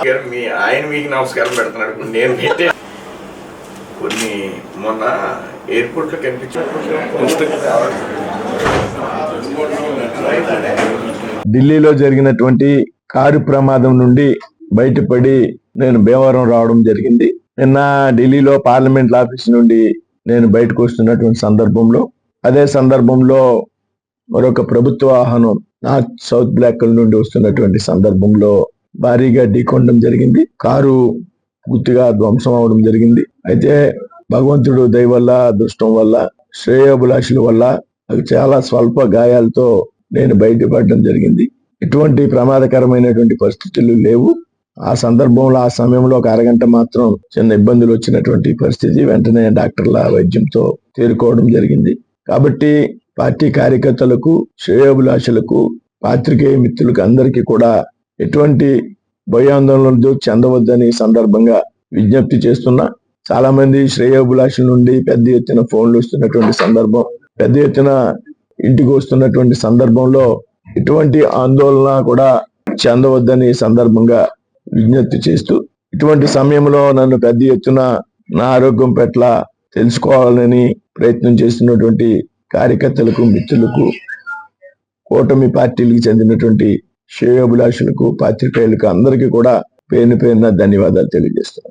మీ ఆయన మీకు నమస్కారం పెడుతున్నాడు. నేను పెట్టే కొన్ని మొన్న ఎయిర్పోర్ట్లో ఢిల్లీలో జరిగినటువంటి కారు ప్రమాదం నుండి బయటపడి నేను భీమవరం రావడం జరిగింది. నిన్న ఢిల్లీలో పార్లమెంట్ ఆఫీస్ నుండి నేను బయటకు వస్తున్నటువంటి సందర్భంలో అదే సందర్భంలో మరొక ప్రభుత్వ వాహనం నార్త్ సౌత్ బ్లాక్ నుండి వస్తున్నటువంటి సందర్భంలో భారీగా ఢీకొనడం జరిగింది. కారు పూర్తిగా ధ్వంసం అవడం జరిగింది. అయితే భగవంతుడు దయ వల్ల అదృష్టం వల్ల శ్రేయోభిలాషుల వల్ల అవి చాలా స్వల్ప గాయాలతో నేను బయటపడడం జరిగింది. ఎటువంటి ప్రమాదకరమైనటువంటి పరిస్థితులు లేవు. ఆ సందర్భంలో ఆ సమయంలో ఒక అరగంట మాత్రం చిన్న ఇబ్బందులు వచ్చినటువంటి పరిస్థితి వెంటనే డాక్టర్ల వైద్యంతో తేరుకోవడం జరిగింది. కాబట్టి పార్టీ కార్యకర్తలకు శ్రేయోభిలాషులకు పాత్రికేయ మిత్రులకు అందరికీ కూడా ఎటువంటి భయాందోళనలు చెందవద్దని సందర్భంగా విజ్ఞప్తి చేస్తున్నా. చాలా మంది శ్రేయోభిలాషుల నుండి పెద్ద ఎత్తున ఫోన్లు వస్తున్నటువంటి సందర్భం పెద్ద ఎత్తున ఇంటికి వస్తున్నటువంటి సందర్భంలో ఎటువంటి ఆందోళన కూడా చెందవద్దని సందర్భంగా విజ్ఞప్తి చేస్తూ ఇటువంటి సమయంలో నన్ను పెద్ద ఎత్తున నా ఆరోగ్యం పట్ల తెలుసుకోవాలని ప్రయత్నం చేస్తున్నటువంటి కార్యకర్తలకు మిత్రులకు కూటమి పార్టీలకు చెందినటువంటి శ్రేయోభిలాషులకు పాత్రికేయులకు అందరికీ కూడా పేరు పేరున ధన్యవాదాలు తెలియజేస్తాను